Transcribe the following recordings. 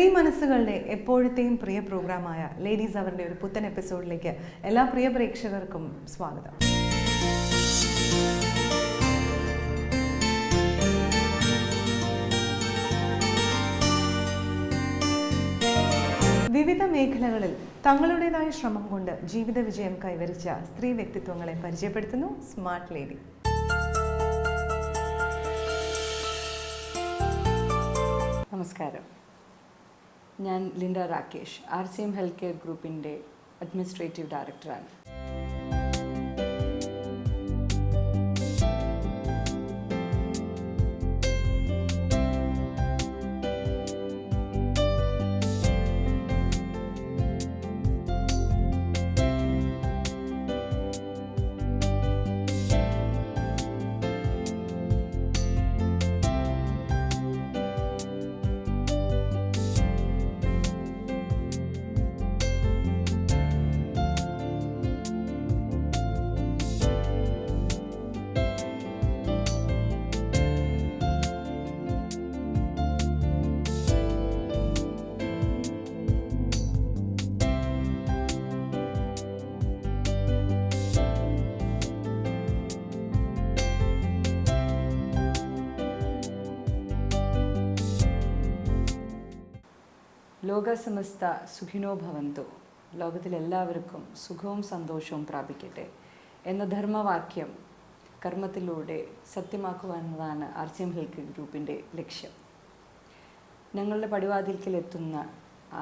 സ്ത്രീ മനസ്സുകളുടെ എപ്പോഴത്തെയും പ്രിയ പ്രോഗ്രാമായ ലേഡീസ് അവരുടെ ഒരു പുത്തൻ എപ്പിസോഡിലേക്ക് എല്ലാ പ്രിയ പ്രേക്ഷകർക്കും സ്വാഗതം. വിവിധ മേഖലകളിൽ തങ്ങളുടേതായ ശ്രമം കൊണ്ട് ജീവിത വിജയം കൈവരിച്ച സ്ത്രീ വ്യക്തിത്വങ്ങളെ പരിചയപ്പെടുത്തുന്നു സ്മാർട്ട് ലേഡി. നമസ്കാരം. ഞാൻ Linda Rakesh R C M health care ഗ്രൂപ്പിന്റെ അഡ്മിനിസ്ട്രേറ്റീവ് ഡയറക്ടറാണ്. ലോകസമസ്ത സുഖിനോ ഭവന്തു. ലോകത്തിലെല്ലാവർക്കും സുഖവും സന്തോഷവും പ്രാപിക്കട്ടെ എന്ന ധർമ്മവാക്യം കർമ്മത്തിലൂടെ സത്യമാക്കുവാനതാണ് ആർ സി എം ഹെൽത്ത് ഗ്രൂപ്പിന്റെ ലക്ഷ്യം. ഞങ്ങളുടെ പടിവാതിൽക്കിലെത്തുന്ന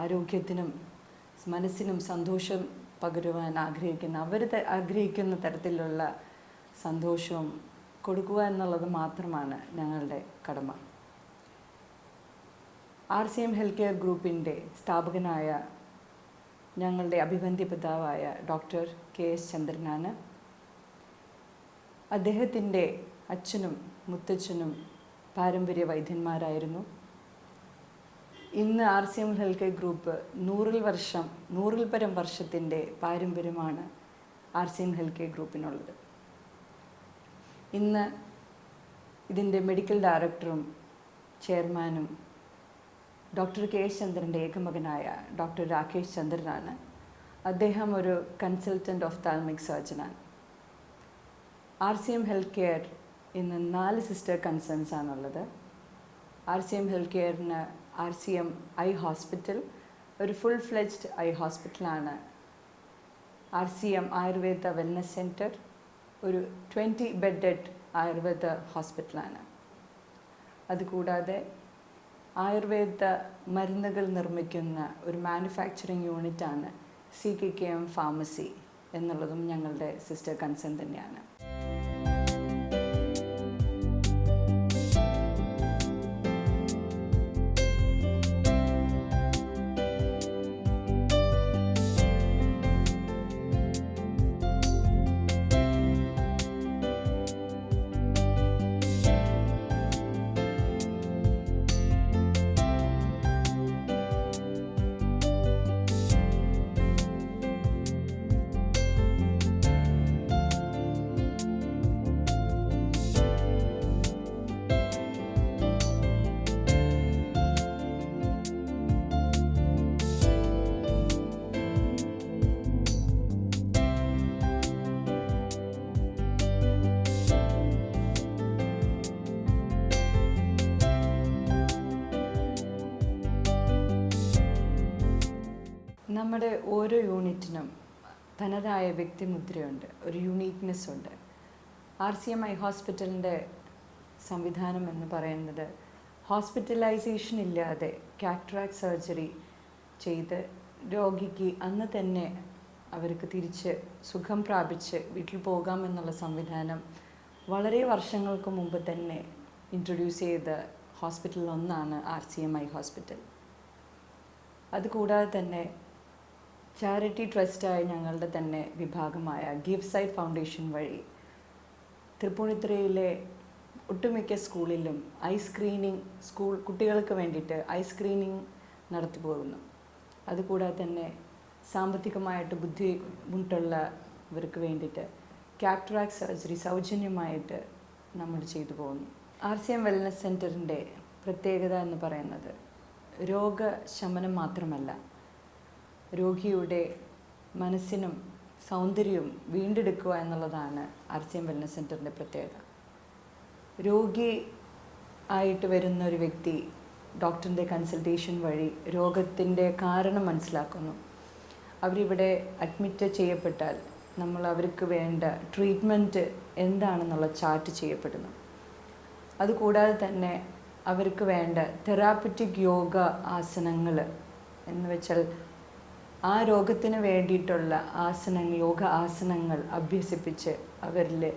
ആരോഗ്യത്തിനും മനസ്സിനും സന്തോഷം പകരുവാൻ ആഗ്രഹിക്കുന്ന അവർ ആഗ്രഹിക്കുന്ന തരത്തിലുള്ള സന്തോഷവും കൊടുക്കുക എന്നുള്ളത് മാത്രമാണ് ഞങ്ങളുടെ കടമ. R C M health care ഗ്രൂപ്പിന്റെ സ്ഥാപകനായ ഞങ്ങളുടെ അഭിവന്ദ്യ പിതാവായ ഡോക്ടർ കെ എസ് ചന്ദ്രനാണ്. അദ്ദേഹത്തിന്റെ അച്ഛനും മുത്തച്ഛനും പാരമ്പര്യ വൈദ്യന്മാരായിരുന്നു. ഇന്ന് R C M health care group നൂറിൽ വർഷം നൂറിൽ പരം വർഷത്തിന്റെ പാരമ്പര്യമാണ് R C M health care ഗ്രൂപ്പിനുള്ളത്. ഇന്ന് ഇതിന്റെ മെഡിക്കൽ ഡയറക്ടറും ചെയർമാനും ഡോക്ടർ കെ എസ് ചന്ദ്രന്റെ ഏകമകനായ ഡോക്ടർ രാകേഷ് ചന്ദ്രനാണ്. അദ്ദേഹം ഒരു consultant of ophthalmic സർജനാണ്. R C M health care ഇന്ന് നാല് സിസ്റ്റർ കൺസേൺസ് ആണുള്ളത്. R C M health കെയറിന് R C M eye hospital ഒരു ഫുൾ ഫ്ലെജ്ഡ് ഐ ഹോസ്പിറ്റലാണ്. R C M Ayurveda wellness centre ഒരു ട്വന്റി ബെഡഡ് ആയുർവേദ ഹോസ്പിറ്റലാണ്. അതുകൂടാതെ ആയുർവേദ മരുന്നുകൾ നിർമ്മിക്കുന്ന ഒരു മാനുഫാക്ചറിങ് യൂണിറ്റാണ് C K K M pharmacy എന്നുള്ളതും ഞങ്ങളുടെ സിസ്റ്റർ കൺസേൺ തന്നെയാണ്. നമ്മുടെ ഓരോ യൂണിറ്റിനും തനതായ വ്യക്തിമുദ്രയുണ്ട് ഒരു യുണീക്നെസ് ഉണ്ട്. ആർ സി എം ഐ ഹോസ്പിറ്റലിന്റെ സംവിധാനം എന്ന് പറയുന്നത് ഹോസ്പിറ്റലൈസേഷൻ ഇല്ലാതെ കാറ്റ്രാക്ട് സർജറി ചെയ്ത് രോഗിക്ക് അന്ന് തന്നെ അവർക്ക് തിരിച്ച് സുഖം പ്രാപിച്ച് വീട്ടിൽ പോകാമെന്നുള്ള സംവിധാനം വളരെ വർഷങ്ങൾക്ക് മുമ്പ് തന്നെ ഇൻട്രൊഡ്യൂസ് ചെയ്ത ഹോസ്പിറ്റലിൽ ഒന്നാണ് R C M eye hospital. അതുകൂടാതെ തന്നെ ചാരിറ്റി ട്രസ്റ്റായ ഞങ്ങളുടെ തന്നെ വിഭാഗമായ ഗീവ് സൈഡ് ഫൗണ്ടേഷൻ വഴി തൃപ്പൂണിത്തുറയിലെ ഒട്ടുമിക്ക സ്കൂളിലും ഐ സ്ക്രീനിങ് സ്കൂൾ കുട്ടികൾക്ക് വേണ്ടിയിട്ട് ഐ സ്ക്രീനിങ് നടത്തി പോകുന്നു. അതുകൂടാതെ തന്നെ സാമ്പത്തികമായിട്ട് ബുദ്ധിമുട്ടുള്ളവർക്ക് വേണ്ടിയിട്ട് കാറ്ററാക്ട് സർജറി സൗജന്യമായിട്ട് നമ്മൾ ചെയ്തു പോകുന്നു. ആർ സി എം വെൽനസ് സെന്ററിന്റെ പ്രത്യേകത എന്ന് പറയുന്നത് രോഗശമനം മാത്രമല്ല രോഗിയുടെ മനസ്സിനും സൗന്ദര്യവും വീണ്ടെടുക്കുക എന്നുള്ളതാണ് ആർ വെൽനസ് സെന്ററിന്റെ പ്രത്യേകത. രോഗി ആയിട്ട് വരുന്ന ഒരു വ്യക്തി ഡോക്ടറിന്റെ കൺസൾട്ടേഷൻ വഴി രോഗത്തിന്റെ കാരണം മനസ്സിലാക്കുന്നു. അവരിവിടെ അഡ്മിറ്റ് ചെയ്യപ്പെട്ടാൽ നമ്മൾ അവർക്ക് വേണ്ട ട്രീറ്റ്മെന്റ് എന്താണെന്നുള്ള ചാർട്ട് ചെയ്യപ്പെടുന്നു. അതുകൂടാതെ തന്നെ അവർക്ക് വേണ്ട തെറാപ്പറ്റിക് യോഗ ആസനങ്ങൾ എന്ന് വെച്ചാൽ ആ രോഗത്തിന് വേണ്ടിയിട്ടുള്ള ആസനങ്ങൾ യോഗ ആസനങ്ങൾ അഭ്യസിപ്പിച്ച് അവരിൽ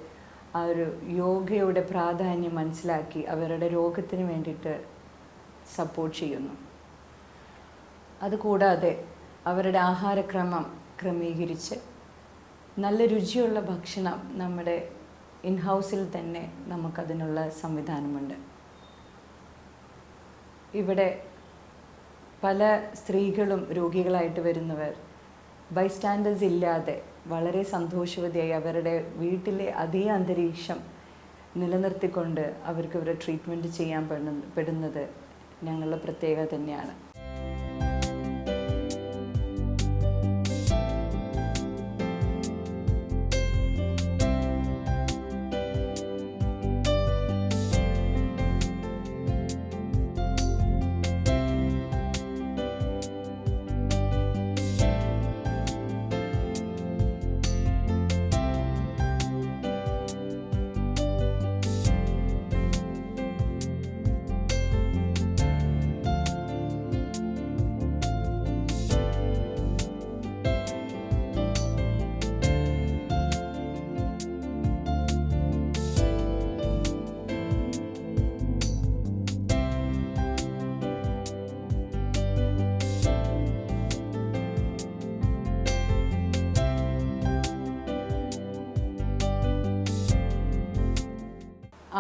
ആ ഒരു യോഗയുടെ പ്രാധാന്യം മനസ്സിലാക്കി അവരുടെ രോഗത്തിന് വേണ്ടിയിട്ട് സപ്പോർട്ട് ചെയ്യുന്നു. അതുകൂടാതെ അവരുടെ ആഹാരക്രമം ക്രമീകരിച്ച് നല്ല രുചിയുള്ള ഭക്ഷണം നമ്മുടെ ഇൻഹൗസിൽ തന്നെ നമുക്കതിനുള്ള സംവിധാനമുണ്ട്. ഇവിടെ പല സ്ത്രീകളും രോഗികളായിട്ട് വരുന്നവർ. ബൈസ്റ്റാൻഡേഴ്സ് ഇല്ലാതെ വളരെ സന്തോഷവതിയായി അവരുടെ വീട്ടിലെ അതേ അന്തരീക്ഷം നിലനിർത്തിക്കൊണ്ട് അവർക്ക് ഇവരെ ട്രീറ്റ്മെന്റ് ചെയ്യാൻ പെടുന്ന പെടുന്നത് ഞങ്ങളുടെ പ്രത്യേകത തന്നെയാണ്.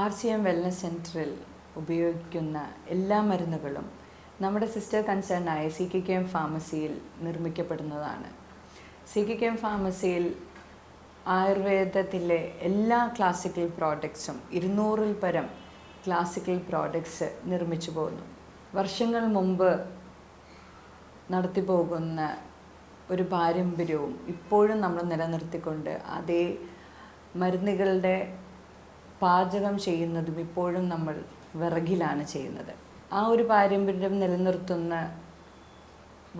ആർ സി എം വെൽനസ് സെന്ററിൽ ഉപയോഗിക്കുന്ന എല്ലാ മരുന്നുകളും നമ്മുടെ സിസ്റ്റർ കൺസേണായ സി കെ കെ എം ഫാർമസിയിൽ നിർമ്മിക്കപ്പെടുന്നതാണ്. സി കെ കെ എം ഫാർമസിയിൽ ആയുർവേദത്തിലെ എല്ലാ ക്ലാസിക്കൽ പ്രോഡക്ട്സും ഇരുന്നൂറിൽ പരം ക്ലാസിക്കൽ പ്രോഡക്ട്സ് നിർമ്മിച്ചു പോകുന്നു. വർഷങ്ങൾ മുമ്പ് നടത്തി പോകുന്ന ഒരു പാരമ്പര്യവും ഇപ്പോഴും നമ്മൾ നിലനിർത്തിക്കൊണ്ട് അതേ മരുന്നുകളുടെ പാചകം ചെയ്യുന്നതും ഇപ്പോഴും നമ്മൾ വിറകിലാണ് ചെയ്യുന്നത്. ആ ഒരു പാരമ്പര്യം നിലനിർത്തുന്ന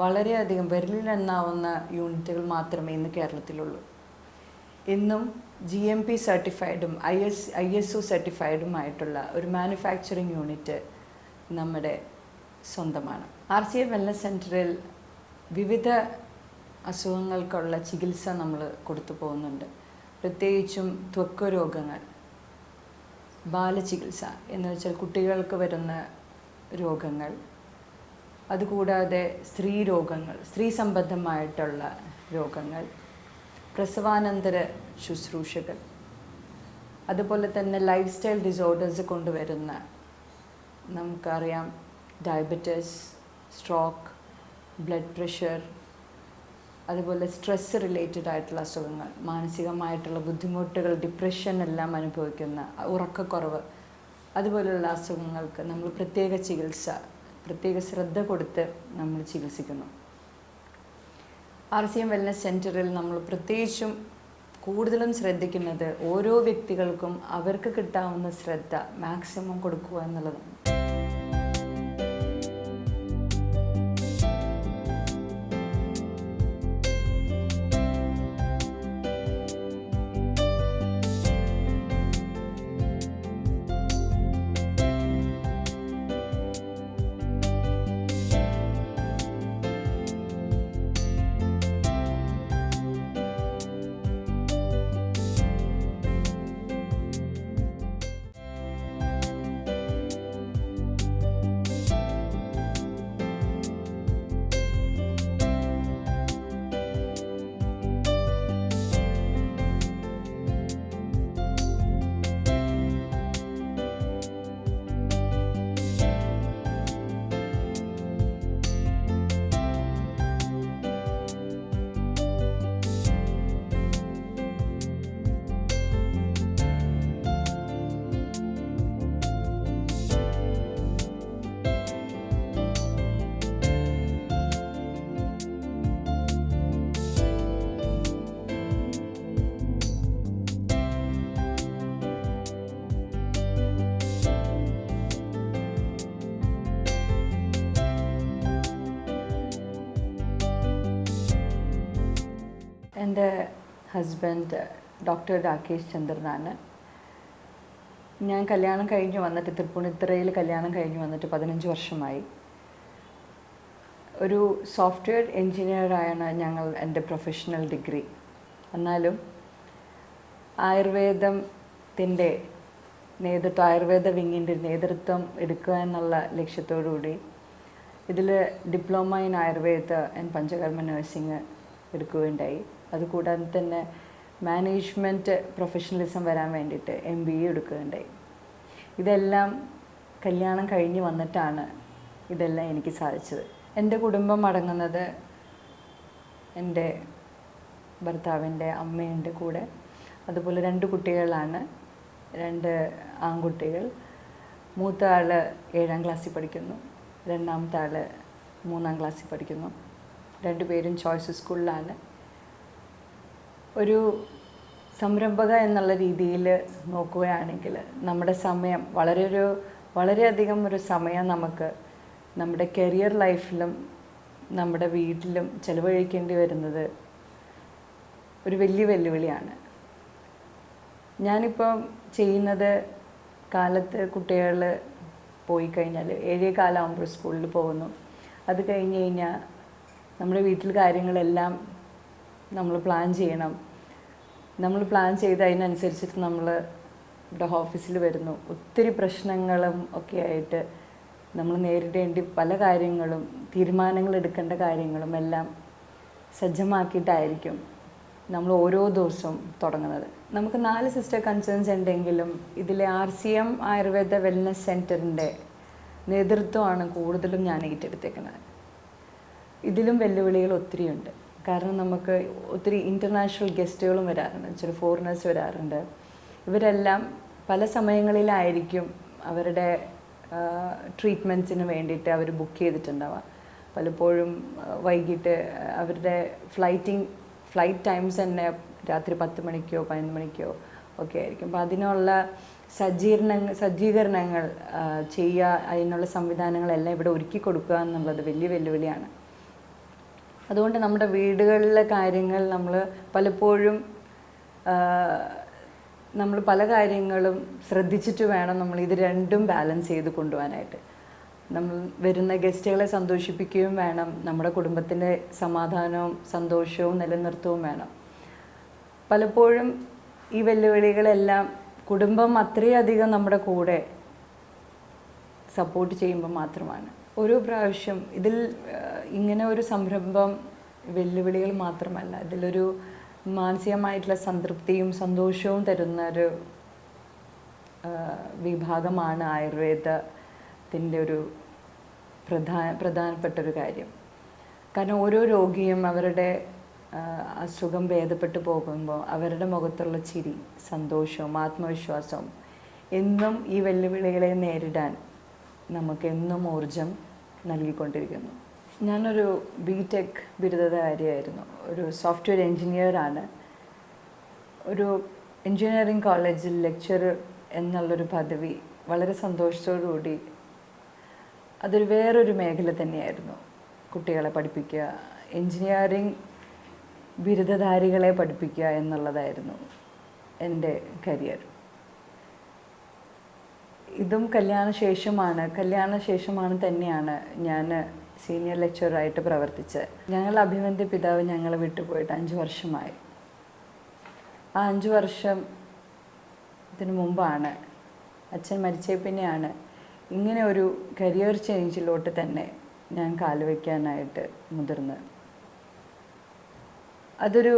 വളരെയധികം വിരലിലെണ്ണാവുന്ന യൂണിറ്റുകൾ മാത്രമേ ഇന്ന് കേരളത്തിലുള്ളൂ. ഇന്നും G M P സർട്ടിഫൈഡും I S I S O സർട്ടിഫൈഡുമായിട്ടുള്ള ഒരു മാനുഫാക്ചറിങ് യൂണിറ്റ് നമ്മുടെ സ്വന്തമാണ്. ആർ സി എ വെൽനസ് സെന്ററിൽ വിവിധ അസുഖങ്ങൾക്കുള്ള ചികിത്സ നമ്മൾ കൊടുത്തു പോകുന്നുണ്ട്. പ്രത്യേകിച്ചും ത്വക്ക് രോഗങ്ങൾ ബാലചികിത്സ എന്ന് വെച്ചാൽ കുട്ടികൾക്ക് വരുന്ന രോഗങ്ങൾ. അതുകൂടാതെ സ്ത്രീ രോഗങ്ങൾ സ്ത്രീ സംബന്ധമായിട്ടുള്ള രോഗങ്ങൾ പ്രസവാനന്തര ശുശ്രൂഷകൾ അതുപോലെ തന്നെ ലൈഫ് സ്റ്റൈൽ ഡിസോർഡേഴ്സ് കൊണ്ടുവരുന്ന നമുക്കറിയാം ഡയബറ്റിസ് സ്ട്രോക്ക് ബ്ലഡ് പ്രഷർ അതുപോലെ സ്ട്രെസ് റിലേറ്റഡ് ആയിട്ടുള്ള അസുഖങ്ങൾ മാനസികമായിട്ടുള്ള ബുദ്ധിമുട്ടുകൾ ഡിപ്രഷൻ എല്ലാം അനുഭവിക്കുന്ന ഉറക്കക്കുറവ് അതുപോലെയുള്ള അസുഖങ്ങൾക്ക് നമ്മൾ പ്രത്യേക ചികിത്സ പ്രത്യേക ശ്രദ്ധ കൊടുത്ത് നമ്മൾ ചികിത്സിക്കുന്നു. ആർ സി എം വെൽനസ് സെന്ററിൽ നമ്മൾ പ്രത്യേകിച്ചും കൂടുതലും ശ്രദ്ധിക്കുന്നത് ഓരോ വ്യക്തികൾക്കും അവർക്ക് കിട്ടാവുന്ന ശ്രദ്ധ മാക്സിമം കൊടുക്കുക എന്നുള്ളതാണ്. എന്റെ ഹസ്ബൻഡ് ഡോക്ടർ രാകേഷ് ചന്ദ്രനാണ്. ഞാൻ കല്യാണം കഴിഞ്ഞ് വന്നിട്ട് തൃപ്പൂണിത്തറയിൽ കല്യാണം കഴിഞ്ഞ് വന്നിട്ട് പതിനഞ്ച് വർഷമായി. ഒരു സോഫ്റ്റ്വെയർ എൻജിനീയറായാണ് ഞങ്ങൾ എന്റെ പ്രൊഫഷണൽ ഡിഗ്രി. എന്നാലും ആയുർവേദത്തിന്റെ നേതൃത്വം ആയുർവേദ വിങ്ങിന്റെ നേതൃത്വം എടുക്കുക എന്നുള്ള ലക്ഷ്യത്തോടുകൂടി ഇതിൽ diploma in Ayurveda and panchakarma nursing എടുക്കുകയുണ്ടായി. അതുകൂടാതെ തന്നെ മാനേജ്മെന്റ് പ്രൊഫഷണലിസം വരാൻ വേണ്ടിയിട്ട് എം ബി എ എടുക്കുകയുണ്ടായി ഇതെല്ലാം കല്യാണം കഴിഞ്ഞ് വന്നിട്ടാണ് ഇതെല്ലാം എനിക്ക് സാധിച്ചത്. എന്റെ കുടുംബം അടങ്ങുന്നത് എന്റെ ഭർത്താവിന്റെ അമ്മയുണ്ട് കൂടെ. അതുപോലെ രണ്ട് കുട്ടികളാണ്. രണ്ട് ആൺകുട്ടികൾ. മൂത്ത ആൾ ഏഴാം ക്ലാസ്സിൽ പഠിക്കുന്നു. രണ്ടാമത്തെ ആൾ മൂന്നാം ക്ലാസ്സിൽ പഠിക്കുന്നു. രണ്ടുപേരും ചോയ്സ് സ്കൂളിലാണ് ഒരു സംരംഭക എന്നുള്ള രീതിയിൽ നോക്കുകയാണെങ്കിൽ നമ്മുടെ സമയം വളരെ ഒരു വളരെയധികം ഒരു സമയം നമുക്ക് നമ്മുടെ കരിയർ ലൈഫിലും നമ്മുടെ വീട്ടിലും ചിലവഴിക്കേണ്ടി വരുന്നത് ഒരു വലിയ വെല്ലുവിളിയാണ്. ഞാനിപ്പം ചെയ്യുന്നത് കാലത്ത് കുട്ടികൾ പോയി കഴിഞ്ഞാൽ ഏഴേ കാലമാകുമ്പോൾ സ്കൂളിൽ പോകുന്നു. അത് കഴിഞ്ഞ് കഴിഞ്ഞാൽ നമ്മുടെ വീട്ടിൽ കാര്യങ്ങളെല്ലാം നമ്മൾ പ്ലാൻ ചെയ്യണം. നമ്മൾ പ്ലാൻ ചെയ്ത് അതിനനുസരിച്ചിട്ട് നമ്മൾ ഇവിടെ ഓഫീസിൽ വരുന്നു. ഒത്തിരി പ്രശ്നങ്ങളും ഒക്കെ ആയിട്ട് നമ്മൾ നേരിടേണ്ടി പല കാര്യങ്ങളും തീരുമാനങ്ങൾ എടുക്കേണ്ട കാര്യങ്ങളും എല്ലാം സജ്ജമാക്കിയിട്ടായിരിക്കും നമ്മൾ ഓരോ ദിവസവും തുടങ്ങുന്നത്. നമുക്ക് നാല് സിസ്റ്റർ കൺസേൺസ് ഉണ്ടെങ്കിലും ഇതിലെ R C M Ayurveda wellness സെന്ററിന്റെ നേതൃത്വമാണ് കൂടുതലും ഞാൻ ഏറ്റെടുത്തേക്കുന്നത്. ഇതിലും വെല്ലുവിളികൾ ഒത്തിരിയുണ്ട്. കാരണം നമുക്ക് ഒത്തിരി ഇന്റർനാഷണൽ ഗസ്റ്റുകളും വരാറുണ്ട് ചില ഫോറിനേഴ്സ് വരാറുണ്ട്. ഇവരെല്ലാം പല സമയങ്ങളിലായിരിക്കും അവരുടെ ട്രീറ്റ്മെന്റ്സിന് വേണ്ടിയിട്ട് അവർ ബുക്ക് ചെയ്തിട്ടുണ്ടാവുക. പലപ്പോഴും വൈകിട്ട് അവരുടെ ഫ്ലൈറ്റിംഗ് ഫ്ലൈറ്റ് ടൈംസ് തന്നെ രാത്രി പത്ത് മണിക്കോ പതിനൊന്ന് മണിക്കോ ഒക്കെ ആയിരിക്കും. അപ്പോൾ അതിനുള്ള സജ്ജീകരണങ്ങൾ സജ്ജീകരണങ്ങൾ ചെയ്യുക അതിനുള്ള സംവിധാനങ്ങളെല്ലാം ഇവിടെ ഒരുക്കി കൊടുക്കുക എന്നുള്ളത് വലിയ വെല്ലുവിളിയാണ്. അതുകൊണ്ട് നമ്മുടെ വീടുകളിലെ കാര്യങ്ങൾ നമ്മൾ പലപ്പോഴും നമ്മൾ പല കാര്യങ്ങളും ശ്രദ്ധിച്ചിട്ട് വേണം നമ്മൾ ഇത് രണ്ടും ബാലൻസ് ചെയ്ത് കൊണ്ടുപോകാനായിട്ട്. നമ്മൾ വരുന്ന ഗസ്റ്റുകളെ സന്തോഷിപ്പിക്കുകയും വേണം നമ്മുടെ കുടുംബത്തിന്റെ സമാധാനവും സന്തോഷവും നിലനിർത്തുകയും വേണം. പലപ്പോഴും ഈ വെല്ലുവിളികളെല്ലാം കുടുംബം അത്രയധികം നമ്മുടെ കൂടെ സപ്പോർട്ട് ചെയ്യുമ്പോൾ മാത്രമാണ്. ഓരോ പ്രാവശ്യം ഇതിൽ ഇങ്ങനെ ഒരു സംരംഭം വെല്ലുവിളികൾ മാത്രമല്ല ഇതിലൊരു മാനസികമായിട്ടുള്ള സംതൃപ്തിയും സന്തോഷവും തരുന്ന ഒരു വിഭാഗമാണ് ആയുർവേദത്തിന്റെ ഒരു പ്രധാന പ്രധാനപ്പെട്ട ഒരു കാര്യം. കാരണം ഓരോ രോഗിയും അവരുടെ അസുഖം ഭേദപ്പെട്ടു പോകുമ്പോൾ അവരുടെ മുഖത്തുള്ള ചിരി സന്തോഷവും ആത്മവിശ്വാസവും എന്നും ഈ വെല്ലുവിളികളെ നേരിടാൻ നമുക്ക് എന്നും ഊർജം നൽകിക്കൊണ്ടിരിക്കുന്നു. ഞാനൊരു ബി ടെക് ബിരുദധാരിയായിരുന്നു. ഒരു സോഫ്റ്റ്വെയർ എൻജിനീയറാണ് ഒരു എൻജിനീയറിംഗ് കോളേജിൽ ലെക്ചർ എന്നുള്ളൊരു പദവി വളരെ സന്തോഷത്തോടുകൂടി അതൊരു വേറൊരു മേഖല തന്നെയായിരുന്നു. കുട്ടികളെ പഠിപ്പിക്കുക എൻജിനീയറിംഗ് ബിരുദധാരികളെ പഠിപ്പിക്കുക എന്നുള്ളതായിരുന്നു എന്റെ കരിയർ ഇതും കല്യാണ ശേഷമാണ് കല്യാണ ശേഷമാണ് തന്നെയാണ് ഞാൻ സീനിയർ ലെക്ചറായിട്ട് പ്രവർത്തിച്ചത്. ഞങ്ങളുടെ അഭിമന്യ പിതാവ് ഞങ്ങളെ വിട്ടുപോയിട്ട് അഞ്ച് വർഷമായി. ആ അഞ്ച് ഇതിനു മുമ്പാണ് അച്ഛൻ മരിച്ചേ പിന്നെയാണ് ഇങ്ങനെ ഒരു കരിയർ ചേഞ്ചിലോട്ട് തന്നെ ഞാൻ കാലുവയ്ക്കാനായിട്ട് മുതിർന്ന് അതൊരു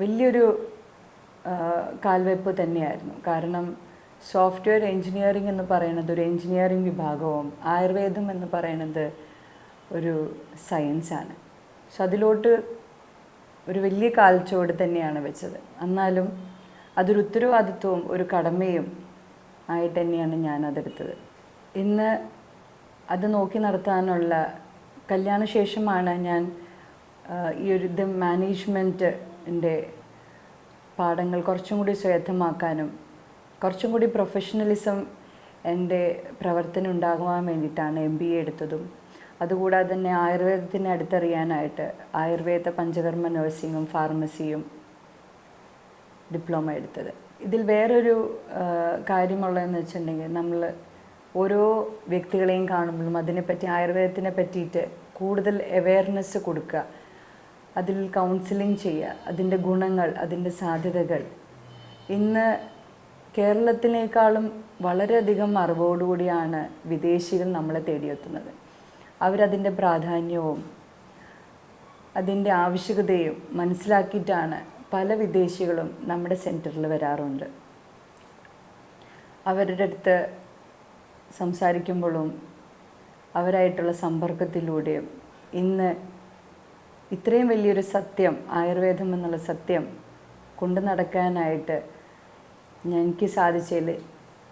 വലിയൊരു കാൽവയ്പ് തന്നെയായിരുന്നു. കാരണം സോഫ്റ്റ്വെയർ എൻജിനീയറിംഗ് എന്ന് പറയുന്നത് ഒരു എൻജിനീയറിംഗ് വിഭാഗവും ആയുർവേദം എന്ന് പറയുന്നത് ഒരു സയൻസാണ് സോ അതിലോട്ട് ഒരു വലിയ കാൽച്ചുവട് തന്നെയാണ് വെച്ചത്. എന്നാലും അതൊരു ഉത്തരവാദിത്വവും ഒരു കടമയും ആയിട്ട് തന്നെയാണ് ഞാൻ അതെടുത്തത്. ഇന്ന് അത് നോക്കി നടത്താനുള്ള കല്യാണശേഷമാണ് ഞാൻ ഈ ഒരു ഇത് മാനേജ്മെന്റിന്റെ പാഠങ്ങൾ കുറച്ചും കൂടി സ്വായത്തമാക്കാനും കുറച്ചും കൂടി പ്രൊഫഷണലിസം എന്റെ പ്രവർത്തനം ഉണ്ടാകുവാൻ വേണ്ടിയിട്ടാണ് എം ബി എ എടുത്തതും. അതുകൂടാതെ തന്നെ ആയുർവേദത്തിനെ അടുത്തറിയാനായിട്ട് ആയുർവേദ പഞ്ചകർമ്മ നഴ്സിങ്ങും ഫാർമസിയും ഡിപ്ലോമ എടുത്തത്. ഇതിൽ വേറൊരു കാര്യമുള്ളതെന്ന് വെച്ചിട്ടുണ്ടെങ്കിൽ നമ്മൾ ഓരോ വ്യക്തികളെയും കാണുമ്പോഴും അതിനെപ്പറ്റി ആയുർവേദത്തിനെ പറ്റിയിട്ട് കൂടുതൽ അവെയർനെസ് കൊടുക്കുക. അതിൽ കൗൺസിലിംഗ് ചെയ്യുക. അതിന്റെ ഗുണങ്ങൾ അതിന്റെ സാധ്യതകൾ. ഇന്ന് കേരളത്തിനേക്കാളും വളരെയധികം അറിവോടുകൂടിയാണ് വിദേശികൾ നമ്മളെ തേടിയെത്തുന്നത്. അവരതിന്റെ പ്രാധാന്യവും അതിന്റെ ആവശ്യകതയും മനസ്സിലാക്കിയിട്ടാണ് പല വിദേശികളും നമ്മുടെ സെന്ററിൽ വരാറുണ്ട്. അവരുടെ അടുത്ത് സംസാരിക്കുമ്പോഴും അവരായിട്ടുള്ള സമ്പർക്കത്തിലൂടെയും ഇന്ന് ഇത്രയും വലിയൊരു സത്യം ആയുർവേദം എന്നുള്ള സത്യം കൊണ്ടു നടക്കാനായിട്ട് എനിക്ക് സാധിച്ചതിൽ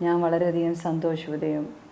ഞാൻ വളരെയധികം സന്തോഷവതയും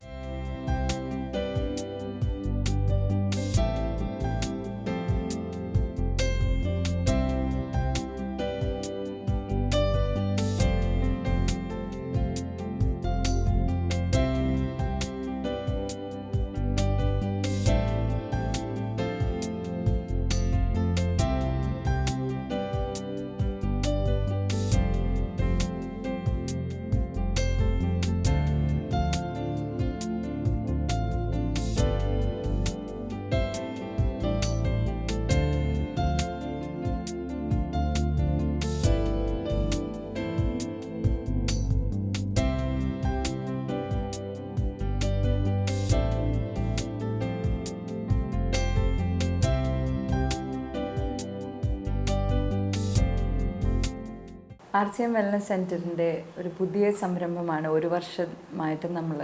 ആർ സി എം വെൽനസ് സെന്ററിന്റെ ഒരു പുതിയ സംരംഭമാണ് ഒരു വർഷമായിട്ട് നമ്മൾ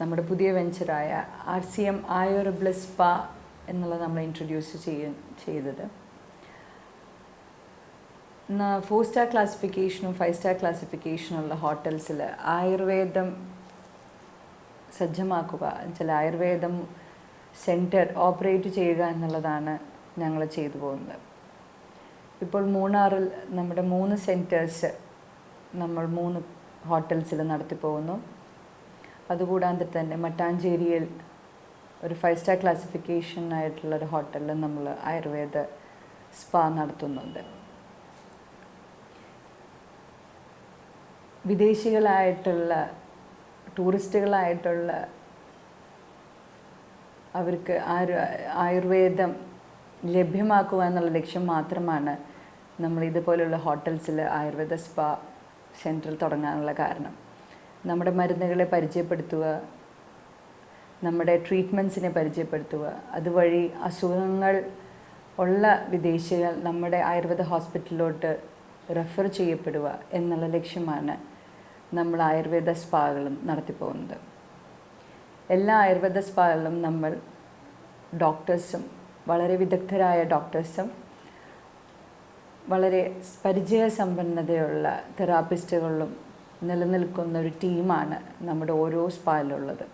നമ്മുടെ പുതിയ വെഞ്ചറായ R C M Ayur spa എന്നുള്ളത് നമ്മൾ ഇൻട്രൊഡ്യൂസ് ചെയ്യ ചെയ്തത്. ഫോർ സ്റ്റാർ ക്ലാസിഫിക്കേഷനും ഫൈവ് സ്റ്റാർ ക്ലാസിഫിക്കേഷനും ഉള്ള ഹോട്ടൽസിൽ ആയുർവേദം സജ്ജമാക്കുക എന്നുവെച്ചാൽ ആയുർവേദം സെന്റർ ഓപ്പറേറ്റ് ചെയ്യുക എന്നുള്ളതാണ് ഞങ്ങൾ ചെയ്തു പോകുന്നത്. ഇപ്പോൾ മൂന്നാറിൽ നമ്മുടെ മൂന്ന് സെന്റേഴ്സ് നമ്മൾ മൂന്ന് ഹോട്ടൽസിൽ നടത്തി പോകുന്നു. അതുകൂടാതെ തന്നെ മട്ടാഞ്ചേരിയിൽ ഒരു ഫൈവ് സ്റ്റാർ ക്ലാസിഫിക്കേഷൻ ആയിട്ടുള്ള ഒരു ഹോട്ടലിൽ നമ്മൾ ആയുർവേദ സ്പാ നടത്തുന്നുണ്ട്. വിദേശികളായിട്ടുള്ള ടൂറിസ്റ്റുകളായിട്ടുള്ള അവർക്ക് ആയുർവേദം ലഭ്യമാക്കുക എന്നുള്ള ലക്ഷ്യം മാത്രമാണ് നമ്മൾ ഇതുപോലുള്ള ഹോട്ടൽസിൽ ആയുർവേദ സ്പാ സെന്റർ തുടങ്ങാനുള്ള കാരണം. നമ്മുടെ മരുന്നുകളെ പരിചയപ്പെടുത്തുക നമ്മുടെ ട്രീറ്റ്മെന്റ്സിനെ പരിചയപ്പെടുത്തുക അതുവഴി അസുഖങ്ങൾ ഉള്ള വിദേശികൾ നമ്മുടെ ആയുർവേദ ഹോസ്പിറ്റലിലോട്ട് റെഫർ ചെയ്യപ്പെടുക എന്നുള്ള ലക്ഷ്യമാണ് നമ്മൾ ആയുർവേദ സ്പാകളും നടത്തിപ്പോകുന്നത്. എല്ലാ ആയുർവേദ സ്പാകളിലും നമ്മൾ ഡോക്ടേഴ്സും വളരെ വിദഗ്ധരായ ഡോക്ടേഴ്സും വളരെ പരിചയ സമ്പന്നതയുള്ള തെറാപ്പിസ്റ്റുകളിലും നിലനിൽക്കുന്ന ഒരു ടീമാണ് നമ്മുടെ ഓരോ സ്പായിലുള്ളത്.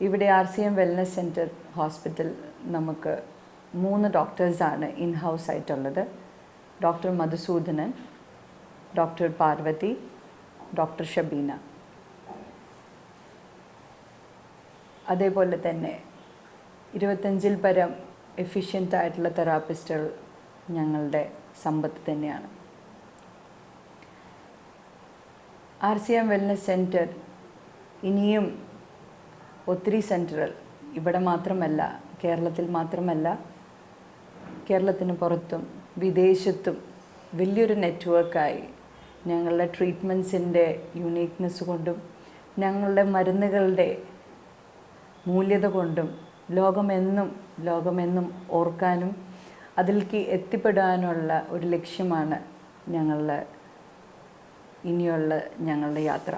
ഇവിടെ R C M wellness centre hospital നമുക്ക് മൂന്ന് ഡോക്ടേഴ്സാണ് ഇൻ ഹൗസ് ആയിട്ടുള്ളത്. Doctor Madhusudanan doctor Parvathi doctor Shabeena. അതേപോലെ തന്നെ ഇരുപത്തഞ്ചിൽ പരം എഫിഷ്യന്റ് ആയിട്ടുള്ള തെറാപ്പിസ്റ്റുകൾ ഞങ്ങളുടെ സമ്പത്ത് തന്നെയാണ്. R C M wellness centre ഇനിയും ഒത്തിരി സെന്ററുകൾ ഇവിടെ മാത്രമല്ല കേരളത്തിൽ മാത്രമല്ല കേരളത്തിന് പുറത്തും വിദേശത്തും വലിയൊരു നെറ്റ്വർക്കായി ഞങ്ങളുടെ ട്രീറ്റ്മെന്റ്സിന്റെ യുണീക്നെസ് കൊണ്ടും ഞങ്ങളുടെ മരുന്നുകളുടെ മൂല്യത കൊണ്ടും ലോകമെന്നും ലോകമെന്നും ഓർക്കാനും അതിലേക്ക് എത്തിപ്പെടാനുള്ള ഒരു ലക്ഷ്യമാണ് ഞങ്ങളുടെ ഇനിയുള്ള ഞങ്ങളുടെ യാത്ര.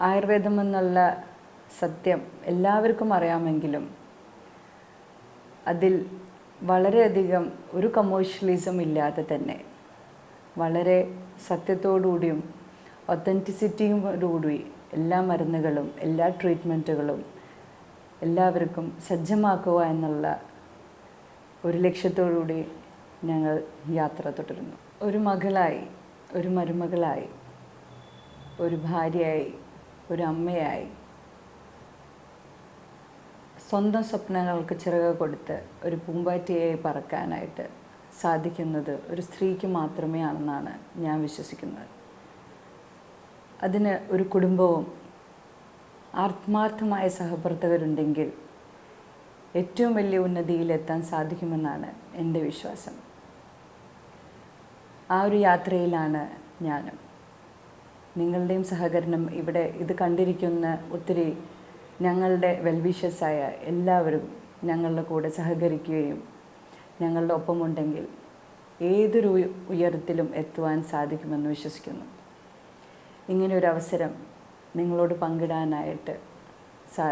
ആയുർവേദം എന്നുള്ള സത്യം എല്ലാവർക്കും അറിയാമെങ്കിലും അതിൽ വളരെയധികം ഒരു കമേഴ്ഷ്യലിസം ഇല്ലാതെ തന്നെ വളരെ സത്യത്തോടുകൂടിയും ഒത്തന്റിസിറ്റിയോടുകൂടി എല്ലാ മരുന്നുകളും എല്ലാ ട്രീറ്റ്മെന്റുകളും എല്ലാവർക്കും സജ്ജമാക്കുക എന്നുള്ള ഒരു ലക്ഷ്യത്തോടുകൂടി ഞങ്ങൾ യാത്ര തുടരുന്നു. ഒരു മകളായി ഒരു മരുമകളായി ഒരു ഭാര്യയായി ഒരു അമ്മയായി സ്വന്തം സ്വപ്നങ്ങൾക്ക് ചിറക് കൊടുത്ത് ഒരു പൂമ്പാറ്റയായി പറക്കാനായിട്ട് സാധിക്കുന്നത് ഒരു സ്ത്രീക്ക് മാത്രമേ ആണെന്നാണ് ഞാൻ വിശ്വസിക്കുന്നത്. അതിന് ഒരു കുടുംബവും ആത്മാർത്ഥമായ സഹപ്രവർത്തകരുണ്ടെങ്കിൽ ഏറ്റവും വലിയ ഉന്നതിയിലെത്താൻ സാധിക്കുമെന്നാണ് എന്റെ വിശ്വാസം. ആ ഒരു യാത്രയിലാണ് ഞാനും. നിങ്ങളുടെയും സഹകരണം ഇവിടെ ഇത് കണ്ടിരിക്കുന്ന ഒത്തിരി ഞങ്ങളുടെ വെൽവിഷസായ എല്ലാവരും ഞങ്ങളുടെ കൂടെ സഹകരിക്കുകയും ഞങ്ങളുടെ ഒപ്പമുണ്ടെങ്കിൽ ഏതൊരു ഉയരത്തിലും എത്തുവാൻ സാധിക്കുമെന്ന് വിശ്വസിക്കുന്നു. ഇങ്ങനെ ഒരു അവസരം നിങ്ങളോട് പങ്കിടാനായിട്ട് സാ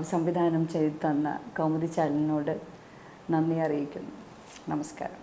സംവിധാനം ചെയ്തു തന്ന കൗമുദി ചാനലിനോട് നന്ദി അറിയിക്കുന്നു. നമസ്കാരം.